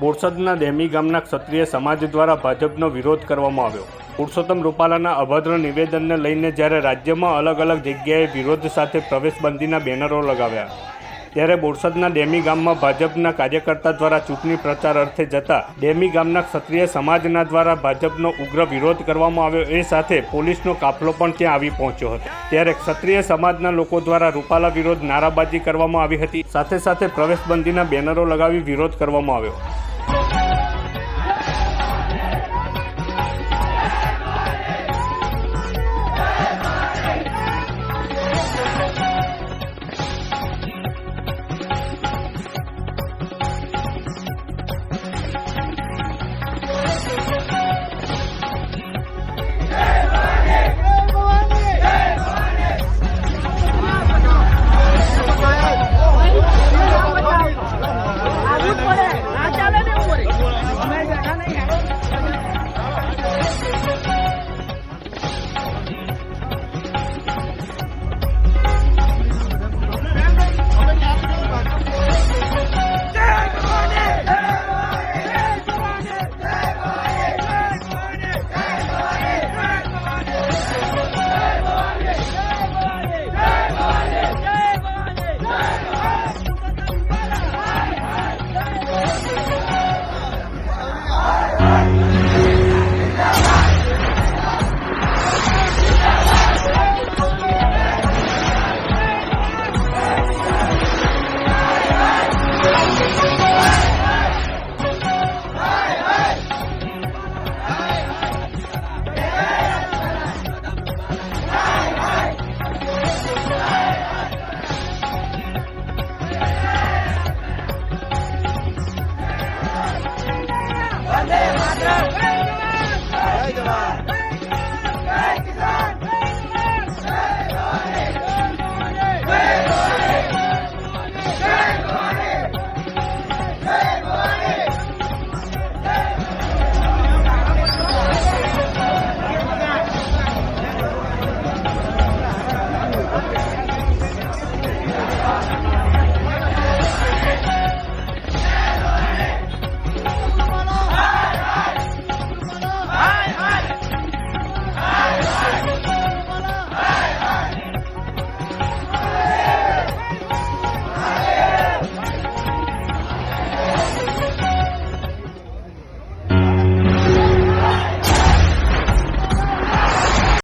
બોરસદના દેમી ગામના ક્ષત્રિય સમાજ દ્વારા ભાજપનો વિરોધ કરવામાં આવ્યો. પુરુષોત્તમ રૂપાલાના અભદ્ર નિવેદનને લઈને જ્યારે રાજ્યમાં અલગ અલગ જગ્યાએ વિરોધ સાથે પ્રવેશબંધીના બેનરો લગાવ્યા, ત્યારે બોરસદના ડેમી ગામમાં ભાજપના કાર્યકર્તા દ્વારા ચૂંટણી પ્રચાર અર્થે જતા ડેમી ગામના ક્ષત્રિય સમાજના દ્વારા ભાજપનો ઉગ્ર વિરોધ કરવામાં આવ્યો એ સાથે પોલીસનો કાફલો પણ ત્યાં આવી પહોંચ્યો હતો. ત્યારે ક્ષત્રિય સમાજના લોકો દ્વારા રૂપાલા વિરોધ નારાબાજી કરવામાં આવી હતી. સાથે સાથે પ્રવેશબંધીના બેનરો લગાવી વિરોધ કરવામાં આવ્યો.